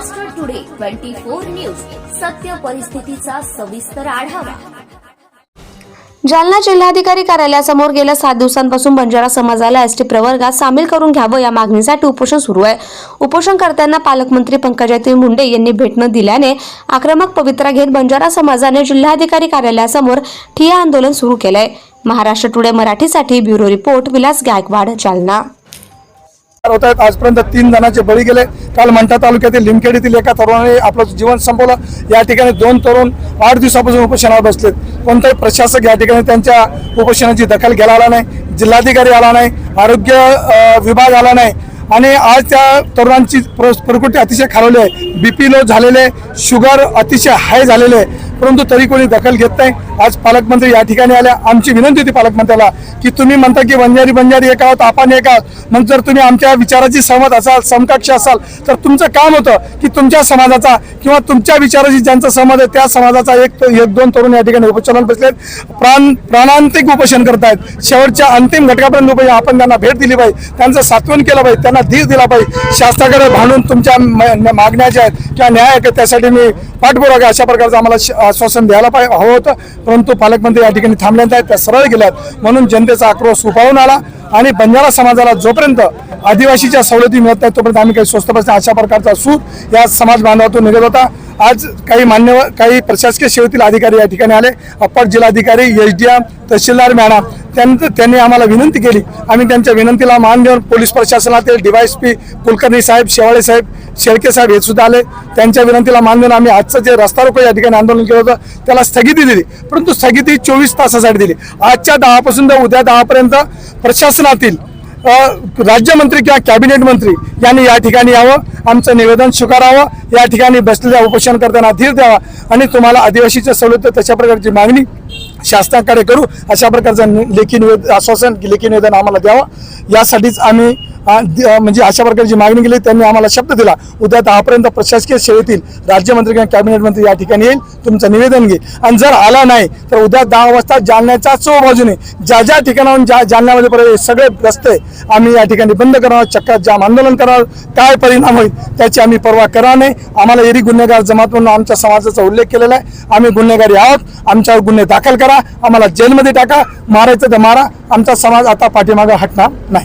Twenty four news. सत्य परिस्थितीचा सविस्तर आढावा. जालना जिल्हाधिकारी कार्यालयासमोर गेल्या सात दिवसांपासून बंजारा समाजाला एसटी प्रवर्गात सामील करून घ्यावं या मागणीसाठी उपोषण सुरू आहे. उपोषणकर्त्यांना पालकमंत्री पंकजाताई मुंडे यांनी भेट न दिल्याने आक्रमक पवित्रा घेत बंजारा समाजाने जिल्हाधिकारी कार्यालयासमोर ठिय्या आंदोलन सुरू केलंय. महाराष्ट्र टुडे मराठीसाठी ब्युरो रिपोर्ट विलास गायकवाड जालना. होत आहेत. आजपर्यंत तीन जणांचे बळी गेले. काल मंठा तालुक्यातील लिमखेड येथील एका तरुणाने आपलं जीवन संपवलं. या ठिकाणी दोन तरुण आठ दिवसापासून उपोषणावर बसलेत. कोणताही प्रशासक या ठिकाणी त्यांच्या उपोषणाची दखल घ्यायला आला नाही. जिल्हाधिकारी आला नाही. आरोग्य विभाग आला नाही. आणि आज त्या तरुणांची प्रकृती अतिशय खालवली आहे. बीपी लो झालेले शुगर अतिशय हाय झालेले. आहे परंतु तरी कोणी दखल घेत नाही. आज पालकमंत्री या ठिकाणी आल्या. आमची विनंती होती पालकमंत्र्याला की तुम्ही म्हणता की बंजारी बंजारी एक आहोत आपण एक आहोत. मग जर तुम्ही आमच्या विचाराची सहमत असाल समकक्ष असाल तर तुमचं काम होतं की तुमच्या समाजाचा किंवा तुमच्या विचाराशी ज्यांचा सहमत आहे त्या समाजाचा एक एक दोन तरुण या ठिकाणी उपोषणाला बसलेत. प्राण प्राणांतिक उपोषण करतायत. शेवटच्या अंतिम घटकापर्यंत उपोषण आपण त्यांना भेट दिली पाहिजे. त्यांचं सात्वन केलं पाहिजे. त्यांना धीर दिला पाहिजे. शासनाकडे भांडून तुमच्या मागण्या ज्या आहेत किंवा न्याय त्यासाठी मी पाठपुरावा अशा प्रकारचा आम्हाला श- आश्वासन द्यायला पाहिजे हवं होतं. परंतु पालकमंत्री या ठिकाणी थांबल्यात आहेत त्या सरळ गेल्यात. म्हणून जनतेचा आक्रोश उफाळून आला आणि बंजारा समाजाला जोपर्यंत आदिवासीच्या सवलती मिळत नाहीत तोपर्यंत आम्ही काही स्वस्त बसणे अशा प्रकारचा सूट या समाज बांधवातून निघत होता. आज काही मान्यवर काही प्रशासकीय सेवेतील अधिकारी या ठिकाणी आले. अप्पर जिल्हाधिकारी एच डी एम तहसीलदार मॅडम त्यांनी त्यांनी आम्हाला विनंती केली. आम्ही त्यांच्या विनंतीला मान देऊन पोलीस प्रशासनातील डीवायएसपी कुलकर्णी साहेब शेवाळे साहेब शेळके साहेब हे सुद्धा आले. त्यांच्या विनंतीला मान देऊन आम्ही आजचं जे रस्ता रोको या ठिकाणी आंदोलन केलं होतं त्याला स्थगिती दिली. परंतु स्थगिती चोवीस तासासाठी दिली. आजच्या दहापासून तर उद्या दहापर्यंत प्रशासनातील राज्यमंत्री किंवा कॅबिनेट मंत्री यांनी या ठिकाणी यावं. आमचं निवेदन स्वीकारावं. या ठिकाणी बसलेल्या उपोषण करताना धीर द्यावा. आणि तुम्हाला आदिवासीच्या सवलत तशा प्रकारची मागणी शासनाकडे करू. अशा प्रकारचं लेखी निवेदन आश्वासन लेखी निवेदन आम्हाला द्यावं. यासाठीच आम्ही म्हणजे अशा प्रकारची मागणी केली त्यांनी आम्हाला शब्द दिला. उद्या दहापर्यंत प्रशासकीय सेवेतील राज्यमंत्री किंवा कॅबिनेट मंत्री या ठिकाणी येईल. तुमचं निवेदन घेईल आणि जर आला नाही तर उद्या दहा वाजता जालन्याच्या चो बाजूने ज्या ज्या ठिकाणाहून ज्या जालन्यामध्ये पर्यंत सगळे रस्ते आम्ही या ठिकाणी बंद करणार चक्कात जाम आंदोलन करणार काय परिणाम होईल त्याची आम्ही पर्वा करा नाही. आम्हाला एरी गुन्हेगार जमात म्हणून आमच्या समाजाचा उल्लेख केलेला आहे. आम्ही गुन्हेगारी आहोत. आमच्यावर गुन्हे दाखल करा. आम्हाला जेलमध्ये टाका. मारायचं तर मारा. आमचा समाज आता पाठीमागे हटणार नाही.